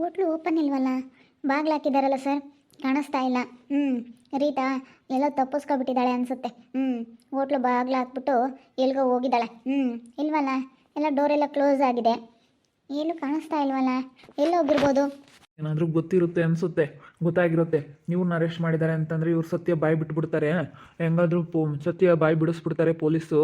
Hotel open ಇಲ್ವಲ್ಲ? ಬಾಗ್ಲು ಹಾಕಿದಾರಲ್ಲ sir. ಕಾಣಿಸ್ತಾ ಇಲ್ಲ. ಹ್ಞೂ ರೀತಾ, ಎಲ್ಲೋ ತಪ್ಪಿಸ್ಕೊಬಿಟ್ಟಿದ್ದಾಳೆ ಅನಿಸುತ್ತೆ. ಹ್ಞೂ ಹೋಟ್ಲು ಬಾಗ್ಲು ಹಾಕ್ಬಿಟ್ಟು ಎಲ್ಗೋ ಹೋಗಿದ್ದಾಳೆ. ಹ್ಞೂ ಇಲ್ವಲ್ಲ? ಎಲ್ಲ ಡೋರೆಲ್ಲ ಕ್ಲೋಸ್ ಆಗಿದೆ. ಏನು ಕಾಣಿಸ್ತಾ ಇಲ್ವಲ್ಲ? ಎಲ್ಲೋಗಿರ್ಬೋದು ಏನಾದರೂ ಗೊತ್ತಿರುತ್ತೆ ಅನಿಸುತ್ತೆ. ಗೊತ್ತಾಗಿರುತ್ತೆ. ಇವ್ರನ್ನ ಅರೆಸ್ಟ್ ಮಾಡಿದ್ದಾರೆ ಅಂತಂದರೆ ಇವ್ರು ಸತ್ಯ ಬಾಯಿ ಬಿಟ್ಬಿಡ್ತಾರೆ. ಹೆಂಗಾದ್ರೂ ಸತ್ಯ ಬಾಯಿ ಬಿಡಿಸ್ಬಿಡ್ತಾರೆ ಪೊಲೀಸು.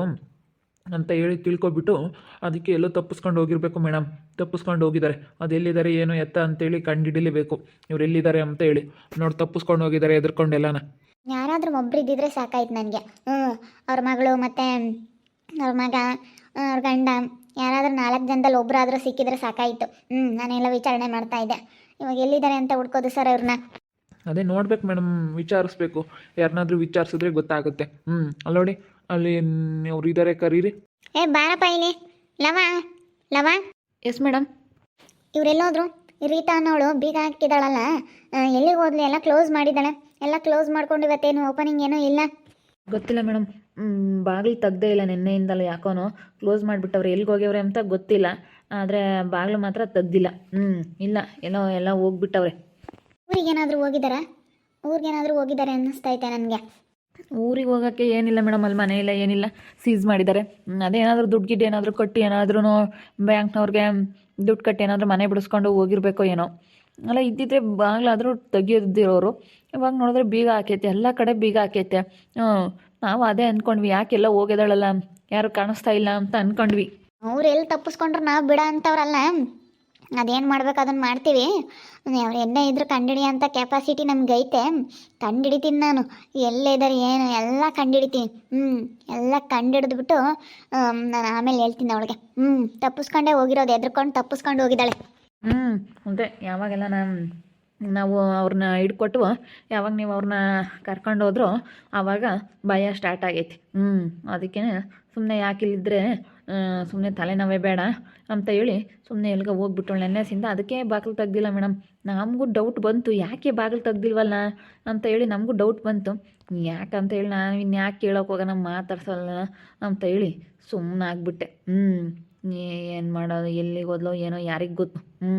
ಅಂತ ಹೇಳಿ ತಿಳ್ಕೊಬಿಟ್ಟು ಅದಕ್ಕೆ ಎಲ್ಲೋ ತಪ್ಪಿಸ್ಕೊಂಡು ಹೋಗಿರ್ಬೇಕು ಮೇಡಮ್ ತಪ್ಪಿಸ್ಕೊಂಡು ಹೋಗಿದ್ದಾರೆ. ಅದು ಎಲ್ಲಿದ್ದಾರೆ ಏನು ಎತ್ತ ಅಂತೇಳಿ ಕಂಡುಹಿಡಿಲೇಬೇಕು ಇವ್ರು ಎಲ್ಲಿದ್ದಾರೆ ಅಂತ ಹೇಳಿ. ನೋಡಿ ತಪ್ಪಿಸ್ಕೊಂಡು ಹೋಗಿದ್ದಾರೆ ಎದ್ರಕೊಂಡೆಲ್ಲನ. ಯಾರಾದರೂ ಒಬ್ರು ಇದ್ದಿದ್ರೆ ಸಾಕಾಯ್ತು ನನಗೆ. ಹ್ಞೂ ಅವ್ರ ಮಗಳು ಮತ್ತು ಅವ್ರ ಮಗ ಅವ್ರ ಗಂಡ ಯಾರಾದರೂ ನಾಲ್ಕು ಜನದಲ್ಲಿ ಒಬ್ಬರಾದರೂ ಸಿಕ್ಕಿದ್ರೆ ಸಾಕಾಯಿತು. ಹ್ಞೂ ನಾನೆಲ್ಲ ವಿಚಾರಣೆ ಮಾಡ್ತಾ ಇದ್ದೆ. ಇವಾಗ ಎಲ್ಲಿದ್ದಾರೆ ಅಂತ ಹುಡ್ಕೋದು ಸರ್ ಅವ್ರನ್ನ ಅದೇ ನೋಡ್ಬೇಕು ಮೇಡಮ್ ವಿಚಾರಿಸ್ಬೇಕು. ಯಾರನ್ನಾದ್ರೂ ವಿಚಾರಿಸಿದ್ರೆ ಗೊತ್ತಾಗುತ್ತೆ. ಹ್ಞೂ ಅಲ್ಲಿ ನೋಡಿ. ಅಲ್ಲಿ ಅವ್ರು ಇದ್ದಾರೆ ಕರೀರಿ. ಏ ಬಾರಪ್ಪ ಇಲ್ಲಿ. ಲವ ಲವ. ಎಸ್ ಮೇಡಮ್ ಇವರೆಲ್ಲೋದ್ರು ರೀತಾ ಅನ್ನೋಳು ಬೀಗ ಹಾಕಿದಾಳಲ್ಲ ಎಲ್ಲಿಗೆ ಹೋದ್ಲಿ? ಎಲ್ಲ ಕ್ಲೋಸ್ ಮಾಡಿದ್ದಾಳೆ. ಎಲ್ಲ ಕ್ಲೋಸ್ ಮಾಡ್ಕೊಂಡು ಇವತ್ತೇನು ಓಪನಿಂಗ್ ಏನೂ ಇಲ್ಲ. ಗೊತ್ತಿಲ್ಲ ಮೇಡಮ್ ಬಾಗಿಲು ತೆಗ್ದೇ ಇಲ್ಲ ನಿನ್ನೆಯಿಂದಲ್ಲ ಯಾಕೋನು. ಕ್ಲೋಸ್ ಮಾಡಿಬಿಟ್ಟವ್ರೆ. ಎಲ್ಲಿಗೆ ಹೋಗ್ಯವ್ರೆ ಅಂತ ಗೊತ್ತಿಲ್ಲ. ಆದರೆ ಬಾಗಿಲು ಮಾತ್ರ ತೆಗ್ದಿಲ್ಲ. ಹ್ಞೂ ಇಲ್ಲ. ಎಲ್ಲೋ ಎಲ್ಲ ಹೋಗ್ಬಿಟ್ಟವ್ರೆ. ಊರಿಗೇನಾದರೂ ಹೋಗಿದ್ದಾರಾ? ಊರಿಗೇನಾದರೂ ಹೋಗಿದ್ದಾರೆ ಅನ್ನಿಸ್ತೈತೆ ನನಗೆ. ಊರಿಗೆ ಹೋಗೋಕ್ಕೆ ಏನಿಲ್ಲ ಮೇಡಮ್, ಅಲ್ಲಿ ಮನೆ ಇಲ್ಲ ಏನಿಲ್ಲ ಸೀಸ್ ಮಾಡಿದ್ದಾರೆ. ಅದೇನಾದರೂ ದುಡ್ಡು ಗಿಡ್ಡು ಏನಾದರೂ ಕೊಟ್ಟು ಏನಾದ್ರೂ ಬ್ಯಾಂಕ್ನವ್ರಿಗೆ ದುಡ್ಡು ಕಟ್ಟಿ ಏನಾದರೂ ಮನೆ ಬಿಡಿಸ್ಕೊಂಡು ಹೋಗಿರ್ಬೇಕೋ ಏನೋ. ಅಲ್ಲ, ಇದ್ದಿದ್ರೆ ಬಾಗ್ಲಾದರೂ ತೆಗಿಯೋದಿರೋರು. ಇವಾಗ ನೋಡಿದ್ರೆ ಬೀಗ ಹಾಕೈತೆ, ಎಲ್ಲ ಕಡೆ ಬೀಗ ಹಾಕೈತೆ. ನಾವು ಅದೇ ಅಂದ್ಕೊಂಡ್ವಿ ಯಾಕೆಲ್ಲ ಹೋಗಿದಾಳಲ್ಲ ಯಾರು ಕಾಣಿಸ್ತಾ ಇಲ್ಲ ಅಂತ ಅಂದ್ಕೊಂಡ್ವಿ ಅವ್ರು ಎಲ್ಲಿ ತಪ್ಪಿಸ್ಕೊಂಡ್ರೆ ನಾವು ಬಿಡ ಅಂತವ್ರಲ್ಲ. ಅದೇನು ಮಾಡ್ಬೇಕು ಅದನ್ನು ಮಾಡ್ತೀವಿ. ಎಣ್ಣೆ ಇದ್ರೂ ಕಂಡಿಡಿಯೋಂಥ ಕೆಪಾಸಿಟಿ ನಮಗೈತೆ ಕಂಡಿಡಿತೀನಿ ನಾನು. ಎಲ್ಲಿದ್ದಾರೆ ಏನು, ಎಲ್ಲ ಕಂಡಿಡಿತೀನಿ. ಹ್ಞೂ ಎಲ್ಲ ಕಂಡಿಡಿದ್ಬಿಟ್ಟು ನಾನು ಆಮೇಲೆ ಹೇಳ್ತೀನಿ ಅವಳಿಗೆ. ಹ್ಞೂ ತಪ್ಪಿಸ್ಕೊಂಡೇ ಹೋಗಿರೋದು ಎದ್ರುಕೊಂಡು ತಪ್ಪಿಸ್ಕೊಂಡು ಹೋಗಿದ್ದಾಳೆ. ಹ್ಞೂ ಅದೇ ಯಾವಾಗೆಲ್ಲ ನಾನು, ನಾವು ಅವ್ರನ್ನ ಹಿಡ್ಕೊಟ್ಟು ಯಾವಾಗ ನೀವು ಅವ್ರನ್ನ ಕರ್ಕೊಂಡು ಹೋದ್ರೋ ಆವಾಗ ಭಯ ಸ್ಟಾರ್ಟ್ ಆಗೈತಿ. ಹ್ಞೂ ಅದಕ್ಕೆ ಸುಮ್ಮನೆ ಯಾಕಿಲ್ಲಿದ್ರೆ ಸುಮ್ಮನೆ ತಲೆನೋವೇ ಬೇಡ ಅಂತ ಹೇಳಿ ಸುಮ್ಮನೆ ಎಲ್ಗ ಹೋಗ್ಬಿಟ್ಟು ನೆನ್ನೆಸಿಂದ. ಅದಕ್ಕೆ ಬಾಗಿಲು ತೆಗ್ದಿಲ್ಲ ಮೇಡಮ್ ನಮಗೂ ಡೌಟ್ ಬಂತು. ಯಾಕೆ ಬಾಗಿಲು ತೆಗ್ದಿಲ್ವಲ್ಲ ಅಂತ ಹೇಳಿ ನಮಗೂ ಡೌಟ್ ಬಂತು. ಯಾಕಂತ ಹೇಳಿ ನಾನು ಇನ್ನು ಯಾಕೆ ಕೇಳೋಕೆ ಹೋಗೋಣ ಮಾತಾಡ್ಸಲ್ಲ ಅಂತ ಹೇಳಿ ಸುಮ್ಮನೆ ಆಗ್ಬಿಟ್ಟೆ. ಹ್ಞೂ ಏನು ಮಾಡೋದು ಎಲ್ಲಿಗೆ ಹೋದ್ಲೋ ಏನೋ ಯಾರಿಗೆ ಗೊತ್ತು. ಹ್ಞೂ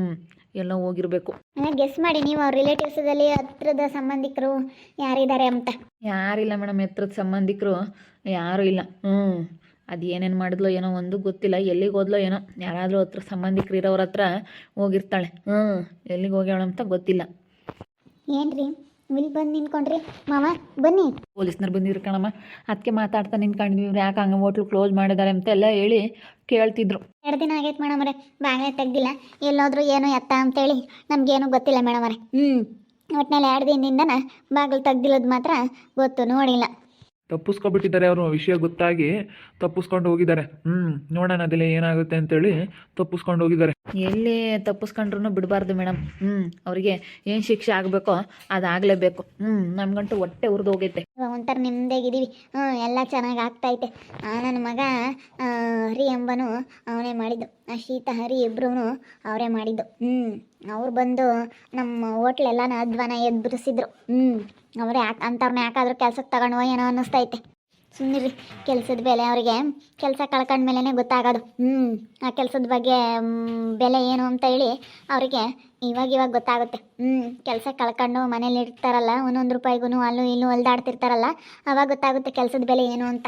ಎಲ್ಲೋ ಹೋಗಿರಬೇಕು. ಗೆಸ್ ಮಾಡಿ ನೀವು ಅವ್ರ ರಿಲೇಟಿವ್ಸದಲ್ಲಿ ಹತ್ರದ ಸಂಬಂಧಿಕರು ಯಾರಿದ್ದಾರೆ ಅಂತ. ಯಾರಿಲ್ಲ ಮೇಡಮ್ ಎತ್ತರದ ಸಂಬಂಧಿಕರು ಯಾರೂ ಇಲ್ಲ. ಹ್ಞೂ ಅದು ಏನೇನು ಮಾಡಿದ್ಲೋ ಏನೋ ಒಂದು ಗೊತ್ತಿಲ್ಲ. ಎಲ್ಲಿಗೆ ಹೋದ್ಲೋ ಏನೋ. ಯಾರಾದರೂ ಹತ್ರ ಸಂಬಂಧಿಕರು ಇರೋರ ಹತ್ರ ಹೋಗಿರ್ತಾಳೆ. ಹ್ಞೂ ಎಲ್ಲಿಗೆ ಹೋಗ್ಯಾಳ ಅಂತ ಗೊತ್ತಿಲ್ಲ. ಏನ್ರಿ? ಇಲ್ಲಿ ಬಂದು ನಿಂತ್ಕೊಂಡ್ರಿ. ಮಾವ ಬನ್ನಿ. ಪೊಲೀಸ್ನವ್ರು ಬಂದಿದ್ರು ಕಣಮ್ಮ. ಅದಕ್ಕೆ ಮಾತಾಡ್ತಾ ನಿಂತ್ಕೊಂಡಿದ್ವಿ ಇವ್ರು ಯಾಕೆ ಹಂಗೆ ಹೋಟ್ಲು ಕ್ಲೋಸ್ ಮಾಡಿದ್ದಾರೆ ಅಂತ ಎಲ್ಲ ಹೇಳಿ ಕೇಳ್ತಿದ್ರು. ಎರಡು ದಿನ ಆಗೈತೆ ಮೇಡಮರೆ ಬಾಗಿಲೇ ತೆಗ್ದಿಲ್ಲ. ಎಲ್ಲೋದ್ರು ಏನೋ ಎತ್ತ ಅಂತೇಳಿ ನಮಗೇನು ಗೊತ್ತಿಲ್ಲ ಮೇಡಮರೆ ಹ್ಞೂ ಒಟ್ನಲ್ಲಿ ಎರಡು ದಿನದಿಂದನ ಬಾಗಿಲು ತೆಗ್ದಿರೋದು ಮಾತ್ರ ಗೊತ್ತು ನೋಡಿಲ್ಲ. ತಪ್ಪಿಸ್ಕೊಬಿಟ್ಟಿದ್ದಾರೆ ಅವರು ವಿಷಯ ಗೊತ್ತಾಗಿ ತಪ್ಪಿಸ್ಕೊಂಡು ಹೋಗಿದ್ದಾರೆ. ಹ್ಮ್ ನೋಡೋಣ ಅದೆಲ್ಲ ಏನಾಗುತ್ತೆ ಅಂತೇಳಿ ತಪ್ಪಿಸ್ಕೊಂಡು ಹೋಗಿದ್ದಾರೆ. ಎಲ್ಲಿ ತಪ್ಪಿಸ್ಕೊಂಡ್ರು ಬಿಡಬಾರ್ದು ಮೇಡಮ್. ಹ್ಮ್ ಅವರಿಗೆ ಏನು ಶಿಕ್ಷೆ ಆಗ್ಬೇಕೋ ಅದಾಗ್ಲೇಬೇಕು. ಹ್ಞೂ ನಮ್ಗಂಟು ಹೊಟ್ಟೆ ಉರಿದು ಹೋಗೈತೆ. ಒಂಥರ ಹ್ಮ್ ಹ್ಞೂ ಎಲ್ಲ ಚೆನ್ನಾಗಿ ಆಗ್ತೈತೆ ಆ, ನನ್ನ ಮಗ ಆ, ಹರಿ ಎಂಬನು ಅವನೇ ಮಾಡಿದ್ದು. ಆ ಶೀತ ಹರಿ ಇಬ್ರು ಅವರೇ ಮಾಡಿದ್ದು. ಹ್ಮ್ ಅವ್ರು ಬಂದು ನಮ್ಮ ಹೋಟ್ಲೆಲ್ಲನ ಅಧ್ವಾನ ಎದ್ಬಿಡಿಸಿದ್ರು ಹ್ಞೂ ಅವರೇ ಯಾಕೆ ಅಂಥವ್ರನ್ನ ಯಾಕಾದರೂ ಕೆಲ್ಸಕ್ಕೆ ತಗೊಂಡು ಏನೋ ಅನ್ನಿಸ್ತೈತೆ. ಸುಮ್ಮನಿರಿ ಕೆಲಸದ ಬೆಲೆ ಅವರಿಗೆ. ಕೆಲಸ ಕಳ್ಕೊಂಡ್ಮೇಲೆ ಗೊತ್ತಾಗೋದು. ಹ್ಞೂ ಆ ಕೆಲಸದ ಬಗ್ಗೆ ಬೆಲೆ ಏನು ಅಂತ ಹೇಳಿ ಅವರಿಗೆ ಇವಾಗ ಇವಾಗ ಗೊತ್ತಾಗುತ್ತೆ. ಹ್ಞೂ ಕೆಲಸ ಕಳ್ಕೊಂಡು ಮನೇಲಿ ಇರ್ತಾರಲ್ಲ, ಒಂದೊಂದು ರೂಪಾಯಿಗೂ ಅಲ್ಲೂ ಇಲ್ಲೂ ಹೊಲ್ದಾಡ್ತಿರ್ತಾರಲ್ಲ ಅವಾಗ ಗೊತ್ತಾಗುತ್ತೆ ಕೆಲಸದ ಬೆಲೆ ಏನು ಅಂತ.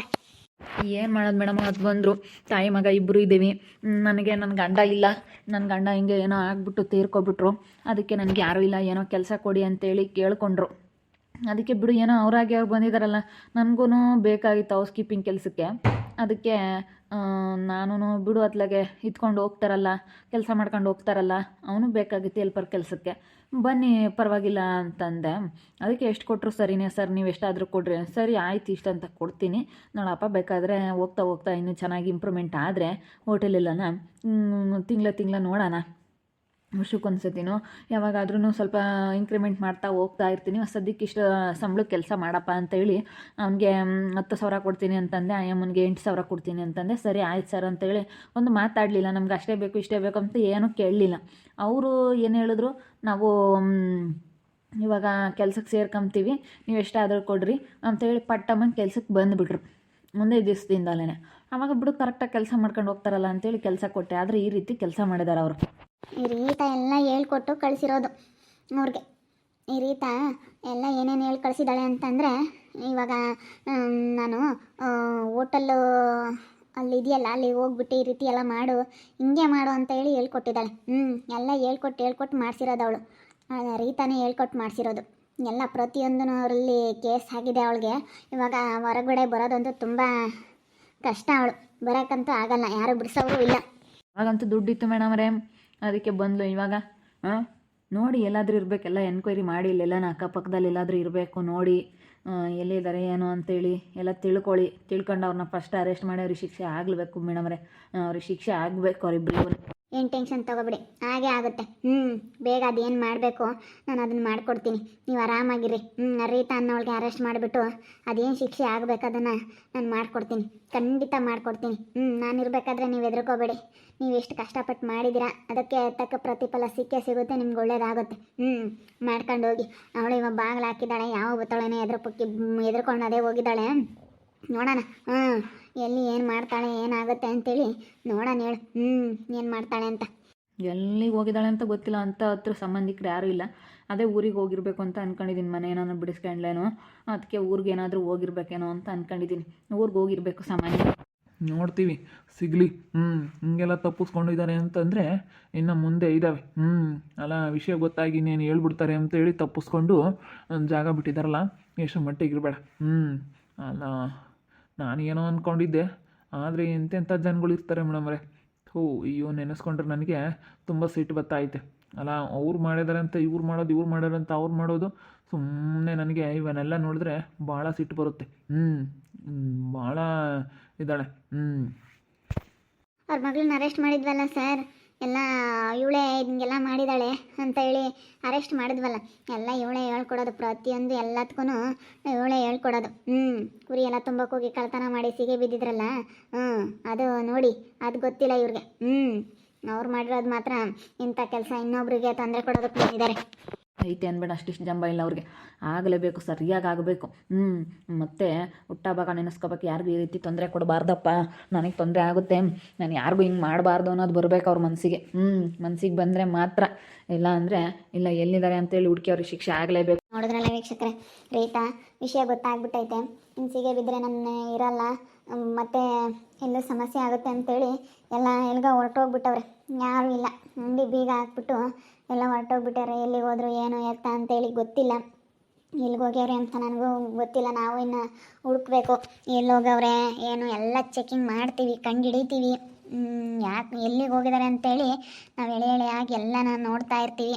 ಏನು ಮಾಡೋದು ಮೇಡಮ್? ಅದು ಬಂದರು. ತಾಯಿ ಮಗ ಇಬ್ಬರು ಇದ್ದೀವಿ. ನನಗೆ ನನ್ನ ಗಂಡ ಇಲ್ಲ. ನನ್ನ ಗಂಡ ಹಿಂಗೆ ಏನೋ ಆಗ್ಬಿಟ್ಟು ತೀರ್ಕೊಬಿಟ್ರು. ಅದಕ್ಕೆ ನನಗೆ ಯಾರೂ ಇಲ್ಲ. ಏನೋ ಕೆಲಸ ಕೊಡಿ ಅಂತೇಳಿ ಕೇಳ್ಕೊಂಡ್ರು. ಅದಕ್ಕೆ ಬಿಡು, ಏನೋ ಅವರಾಗಿ ಅವ್ರು ಬಂದಿದ್ದಾರಲ್ಲ ನನಗೂ ಬೇಕಾಗಿತ್ತು ಹೌಸ್ ಕೀಪಿಂಗ್ ಕೆಲಸಕ್ಕೆ. ಅದಕ್ಕೆ ನಾನು ಬಿಡು ಅತ್ಲಾಗೆ ಇದ್ಕೊಂಡು ಹೋಗ್ತಾರಲ್ಲ, ಕೆಲಸ ಮಾಡ್ಕೊಂಡು ಹೋಗ್ತಾರಲ್ಲ, ಅವನು ಬೇಕಾಗಿತ್ತು ಎಲ್ಪರ್ ಕೆಲಸಕ್ಕೆ. ಬನ್ನಿ, ಪರವಾಗಿಲ್ಲ ಅಂತಂದೆ. ಅದಕ್ಕೆ ಎಷ್ಟು ಕೊಟ್ಟರು ಸರಿನೇ ಸರ್, ನೀವು ಎಷ್ಟಾದರೂ ಕೊಡ್ರಿ. ಸರಿ, ಆಯ್ತು ಇಷ್ಟು ಅಂತ ಕೊಡ್ತೀನಿ. ನೋಡಪ್ಪ, ಬೇಕಾದರೆ ಹೋಗ್ತಾ ಹೋಗ್ತಾ ಇನ್ನೂ ಚೆನ್ನಾಗಿ ಇಂಪ್ರೂವ್ಮೆಂಟ್ ಆದರೆ ಹೋಟೆಲೆಲ್ಲನ ತಿಂಗಳ ತಿಂಗಳ ನೋಡೋಣ. ವರ್ಷಕ್ಕೊಂದ್ಸತಿನೋ ಯಾವಾಗಾದ್ರೂ ಸ್ವಲ್ಪ ಇನ್ಕ್ರಿಮೆಂಟ್ ಮಾಡ್ತಾ ಹೋಗ್ತಾ ಇರ್ತೀನಿ. ಸದ್ಯಕ್ಕೆ ಇಷ್ಟು ಸಂಬಳಕ್ಕೆ ಕೆಲಸ ಮಾಡಪ್ಪ ಅಂತೇಳಿ ಅವ್ನಿಗೆ ಹತ್ತು ಸಾವಿರ ಕೊಡ್ತೀನಿ ಅಂತಂದೆ. ಅಯ್ಯಮ್ಮನಿಗೆ ಎಂಟು ಸಾವಿರ ಕೊಡ್ತೀನಿ ಅಂತಂದೆ. ಸರಿ, ಆಯ್ತು ಸರ್ ಅಂತೇಳಿ ಒಂದು ಮಾತಾಡಲಿಲ್ಲ. ನಮ್ಗೆ ಅಷ್ಟೇ ಬೇಕು, ಇಷ್ಟೇ ಬೇಕು ಅಂತ ಏನೂ ಕೇಳಲಿಲ್ಲ. ಅವರು ಏನು ಹೇಳಿದ್ರು? ನಾವು ಇವಾಗ ಕೆಲ್ಸಕ್ಕೆ ಸೇರ್ಕೊಂತೀವಿ. ನೀವು ಎಷ್ಟಾದರೂ ಕೊಡ್ರಿ ಅಂತೇಳಿ ಪಟ್ಟಮ್ಮನ ಕೆಲ್ಸಕ್ಕೆ ಬಂದುಬಿಟ್ರು. ಮುಂದೆ ದಿವಸದಿಂದಲೇ ಆವಾಗ ಬಿಡು ಕರೆಕ್ಟಾಗಿ ಕೆಲಸ ಮಾಡ್ಕೊಂಡು ಹೋಗ್ತಾರಲ್ಲ ಅಂತೇಳಿ ಕೆಲಸ ಕೊಟ್ಟೆ. ಆದರೆ ಈ ರೀತಿ ಕೆಲಸ ಮಾಡಿದ್ದಾರೆ ಅವರು. ಈ ರೀತ ಎಲ್ಲ ಹೇಳ್ಕೊಟ್ಟು ಕಳಿಸಿರೋದು ಅವ್ರಿಗೆ. ಈ ರೀತ ಎಲ್ಲ ಏನೇನು ಹೇಳಿ ಕಳಿಸಿದ್ದಾಳೆ ಅಂತಂದರೆ, ಇವಾಗ ನಾನು ಹೋಟಲ್ಲು ಅಲ್ಲಿ ಇದೆಯಲ್ಲ, ಅಲ್ಲಿ ಹೋಗ್ಬಿಟ್ಟು ಈ ರೀತಿ ಎಲ್ಲ ಮಾಡು, ಹಿಂಗೆ ಮಾಡು ಅಂತ ಹೇಳಿ ಹೇಳ್ಕೊಟ್ಟಿದ್ದಾಳೆ. ಹ್ಞೂ ಎಲ್ಲ ಹೇಳ್ಕೊಟ್ಟು ಹೇಳ್ಕೊಟ್ಟು ಮಾಡಿಸಿರೋದು ಅವಳು. ರೀತಾನೇ ಹೇಳ್ಕೊಟ್ಟು ಮಾಡಿಸಿರೋದು. ಎಲ್ಲ ಪ್ರತಿಯೊಂದೂ ಅವರಲ್ಲಿ ಕೇಸ್ ಆಗಿದೆ ಅವಳಿಗೆ. ಇವಾಗ ಹೊರಗಡೆ ಬರೋದಂತೂ ತುಂಬ ಕಷ್ಟ ಅವಳು. ಬರೋಕ್ಕಂತೂ ಆಗಲ್ಲ, ಯಾರು ಬಿಡಿಸೋರು ಇಲ್ಲ. ಹಾಗಂತೂ ದುಡ್ಡಿತ್ತು ಮೇಡಮ್ರೇ ಅದಕ್ಕೆ ಬಂದ್ಲು ಇವಾಗ ಹಾಂ? ನೋಡಿ ಎಲ್ಲಾದರೂ ಇರಬೇಕೆಲ್ಲ ಎನ್ಕ್ವೈರಿ ಮಾಡಿ ಇಲ್ಲೆಲ್ಲ ಅಕ್ಕಪಕ್ಕದಲ್ಲಿ ಎಲ್ಲಾದರೂ ಇರಬೇಕು ನೋಡಿ. ಎಲ್ಲಿದ್ದಾರೆ, ಏನು ಅಂತೇಳಿ ಎಲ್ಲ ತಿಳ್ಕೊಳ್ಳಿ. ತಿಳ್ಕೊಂಡು ಅವ್ರನ್ನ ಫಸ್ಟ್ ಅರೆಸ್ಟ್ ಮಾಡಿ ಅವ್ರಿಗೆ ಶಿಕ್ಷೆ ಆಗಲೇಬೇಕು ಮೇಡಮ್ರೆ ಅವ್ರಿಗೆ ಶಿಕ್ಷೆ ಆಗಬೇಕು ಅವ್ರಿಬ್ರಿಗೂ ಏನು ಟೆನ್ಷನ್ ತೊಗೊಬಿಡಿ, ಹಾಗೆ ಆಗುತ್ತೆ. ಹ್ಞೂ ಬೇಗ ಅದೇನು ಮಾಡಬೇಕು, ನಾನು ಅದನ್ನು ಮಾಡಿಕೊಡ್ತೀನಿ. ನೀವು ಆರಾಮಾಗಿರಿ. ಹ್ಞೂ ರೀತಾ ಅನ್ನೋಳಿಗೆ ಅರೆಸ್ಟ್ ಮಾಡಿಬಿಟ್ಟು ಅದೇನು ಶಿಕ್ಷೆ ಆಗಬೇಕು ಅದನ್ನು ನಾನು ಮಾಡಿಕೊಡ್ತೀನಿ. ಖಂಡಿತ ಮಾಡಿಕೊಡ್ತೀನಿ. ಹ್ಞೂ ನಾನು ಇರಬೇಕಾದ್ರೆ ನೀವು ಹೆದರ್ಕೋಬೇಡಿ. ನೀವು ಎಷ್ಟು ಕಷ್ಟಪಟ್ಟು ಮಾಡಿದ್ದೀರಾ ಅದಕ್ಕೆ ತಕ್ಕ ಪ್ರತಿಫಲ ಸಿಕ್ಕೇ ಸಿಗುತ್ತೆ, ನಿಮ್ಗೆ ಒಳ್ಳೇದಾಗುತ್ತೆ. ಹ್ಞೂ ಮಾಡ್ಕೊಂಡು ಹೋಗಿ. ಅವಳು ಇವಾಗ ಬಾಗಿಲು ಹಾಕಿದ್ದಾಳೆ, ಯಾವ ಬತ್ತಳೇನೆ ಎದ್ರ ಹೆದ್ರಕೊಂಡು ಅದೇ ಹೋಗಿದ್ದಾಳೆ. ನೋಡೋಣ ಹ್ಞೂ ಎಲ್ಲಿ ಏನು ಮಾಡ್ತಾಳೆ, ಏನಾಗುತ್ತೆ ಅಂತೇಳಿ ನೋಡೋಣ ಹೇಳು. ಹ್ಞೂ ಏನು ಮಾಡ್ತಾಳೆ ಅಂತ. ಎಲ್ಲಿ ಹೋಗಿದ್ದಾಳೆ ಅಂತ ಗೊತ್ತಿಲ್ಲ, ಅಂತ ಹತ್ರ ಸಂಬಂಧಿಕರು ಯಾರೂ ಇಲ್ಲ. ಅದೇ ಊರಿಗೆ ಹೋಗಿರ್ಬೇಕು ಅಂತ ಅನ್ಕೊಂಡಿದ್ದೀನಿ ಮನೆ ಏನಾದ್ರು ಬಿಡಿಸ್ಕೊಂಡ್ಲೇನೋ, ಅದಕ್ಕೆ ಊರಿಗೆ ಏನಾದರೂ ಹೋಗಿರ್ಬೇಕೇನೋ ಅಂತ ಅನ್ಕೊಂಡಿದ್ದೀನಿ ಊರಿಗೆ ಹೋಗಿರ್ಬೇಕು ಸಾಮಾನ್ಯ. ನೋಡ್ತೀವಿ, ಸಿಗಲಿ ಹ್ಞೂ ಹಿಂಗೆಲ್ಲ ತಪ್ಪಿಸ್ಕೊಂಡಿದ್ದಾರೆ ಅಂತಂದರೆ ಇನ್ನು ಮುಂದೆ ಇದ್ದಾವೆ ಹ್ಞೂ ಅಲ್ಲ ವಿಷಯ ಗೊತ್ತಾಗಿ ಇನ್ನೇನು ಹೇಳ್ಬಿಡ್ತಾರೆ ಅಂತೇಳಿ ತಪ್ಪಿಸ್ಕೊಂಡು ಒಂದು ಜಾಗ ಬಿಟ್ಟಿದ್ದಾರಲ್ಲ ಎಷ್ಟು ಮಟ್ಟಿಗೆ ಇರಬೇಡ. ಹ್ಞೂ ಅಲ್ಲ ನಾನು ಏನೋ ಅಂದ್ಕೊಂಡಿದ್ದೆ ಆದರೆ ಎಂತೆಂಥ ಜನಗಳು ಇರ್ತಾರೆ ಮೇಡಮ್ರೆ ಹೋ ಅಯ್ಯೋ, ನೆನೆಸ್ಕೊಂಡ್ರೆ ನನಗೆ ತುಂಬ ಸಿಟ್ಟು ಬತ್ತಾಯಿತೆ ಅಲ್ಲ, ಅವ್ರು ಮಾಡಿದಾರೆ ಅಂತ ಇವ್ರು ಮಾಡೋದು, ಇವ್ರು ಮಾಡ್ಯಾರಂತ ಅವ್ರು ಮಾಡೋದು ಸುಮ್ಮನೆ ನನಗೆ ಇವನ್ನೆಲ್ಲ ನೋಡಿದ್ರೆ ಭಾಳ ಸಿಟ್ಟು ಬರುತ್ತೆ. ಹ್ಞೂ ಭಾಳ ಇದ್ದಾಳೆ. ಹ್ಞೂ ಅವ್ರ ಮಗಳನ್ನ ಅರೆಸ್ಟ್ ಮಾಡಿದ್ವಲ್ಲ ಸರ್ ಎಲ್ಲ ಇವಳೇ ಹಿಂಗೆಲ್ಲ ಮಾಡಿದಾಳೆ ಅಂತ ಹೇಳಿ ಅರೆಸ್ಟ್ ಮಾಡಿದ್ವಲ್ಲ. ಎಲ್ಲ ಇವಳೇ ಹೇಳ್ಕೊಡೋದು. ಪ್ರತಿಯೊಂದು ಎಲ್ಲದಕ್ಕೂ ಇವಳೇ ಹೇಳ್ಕೊಡೋದು. ಹ್ಞೂ ಕುರಿ ಎಲ್ಲ ತುಂಬಕ್ಕೆ ಹೋಗಿ ಕಳ್ತನ ಮಾಡಿ ಸಿಗೆ ಬಿದ್ದಿದ್ರಲ್ಲ? ಹ್ಞೂ ಅದು ನೋಡಿ, ಅದು ಗೊತ್ತಿಲ್ಲ ಇವ್ರಿಗೆ. ಹ್ಞೂ ಅವ್ರು ಮಾಡಿರೋದು ಮಾತ್ರ ಇಂಥ ಕೆಲಸ ಇನ್ನೊಬ್ರಿಗೆ ತೊಂದರೆ ಕೊಡೋದಕ್ಕೆ ಬಂದಿದ್ದಾರೆ. ಐತೆ ಅನ್ಬೇಡ ಅಷ್ಟಿಷ್ಟು ಜಂಬ ಇಲ್ಲ ಅವ್ರಿಗೆ. ಆಗಲೇಬೇಕು, ಸರಿಯಾಗಿ ಆಗಬೇಕು. ಹ್ಞೂ ಮತ್ತೆ ಹುಟ್ಟಾಬಾಗ ನೆನೆಸ್ಕೋಬೇಕು, ಯಾರಿಗೂ ಈ ರೀತಿ ತೊಂದರೆ ಕೊಡಬಾರ್ದಪ್ಪ. ನನಗೆ ತೊಂದರೆ ಆಗುತ್ತೆ. ನಾನು ಯಾರಿಗೂ ಹಿಂಗೆ ಮಾಡಬಾರ್ದು ಅನ್ನೋದು ಬರಬೇಕು ಅವ್ರ ಮನಸ್ಸಿಗೆ ಹ್ಞೂ ಮನಸ್ಸಿಗೆ ಬಂದರೆ ಮಾತ್ರ. ಇಲ್ಲ ಅಂದರೆ, ಇಲ್ಲ ಎಲ್ಲಿದ್ದಾರೆ ಅಂತೇಳಿ ಹುಡುಕಿ ಅವ್ರಿಗೆ ಶಿಕ್ಷೆ ಆಗಲೇಬೇಕು. ನೋಡಿದ್ರಲ್ಲ ವೀಕ್ಷಕರೇ, ರೀತಾ, ವಿಷಯ ಗೊತ್ತಾಗ್ಬಿಟ್ಟೈತೆ. ಹಿಂಸಿಗೆ ಬಿದ್ದರೆ ನನ್ನ ಇರಲ್ಲ. ಮತ್ತು ಎಲ್ಲೂ ಸಮಸ್ಯೆ ಆಗುತ್ತೆ ಅಂತೇಳಿ ಎಲ್ಲ ಎಲ್ಗ ಹೊರಟೋಗ್ಬಿಟ್ಟವ್ರೆ. ಯಾರೂ ಇಲ್ಲ. ಅಂಗಡಿ ಬೀಗ ಹಾಕ್ಬಿಟ್ಟು ಎಲ್ಲ ಹೊರಟೋಗ್ಬಿಟ್ಟಾರೆ ಎಲ್ಲಿಗೆ ಹೋದ್ರು, ಏನು, ಎತ್ತ ಅಂತೇಳಿ ಗೊತ್ತಿಲ್ಲ. ಎಲ್ಲಿಗೆ ಹೋಗ್ಯವ್ರೆ ಅಂತ ನನಗೂ ಗೊತ್ತಿಲ್ಲ. ನಾವು ಇನ್ನು ಹುಡುಕ್ಬೇಕು. ಎಲ್ಲಿ ಹೋಗವ್ರೆ ಏನು, ಎಲ್ಲ ಚೆಕಿಂಗ್ ಮಾಡ್ತೀವಿ ಕಂಡು ಹಿಡಿತೀವಿ ಯಾಕೆ, ಎಲ್ಲಿಗೆ ಹೋಗಿದ್ದಾರೆ ಅಂತೇಳಿ ನಾವು ಎಳೆ ಎಳೆಯಾಗಿ ಎಲ್ಲ ನೋಡ್ತಾ ಇರ್ತೀವಿ.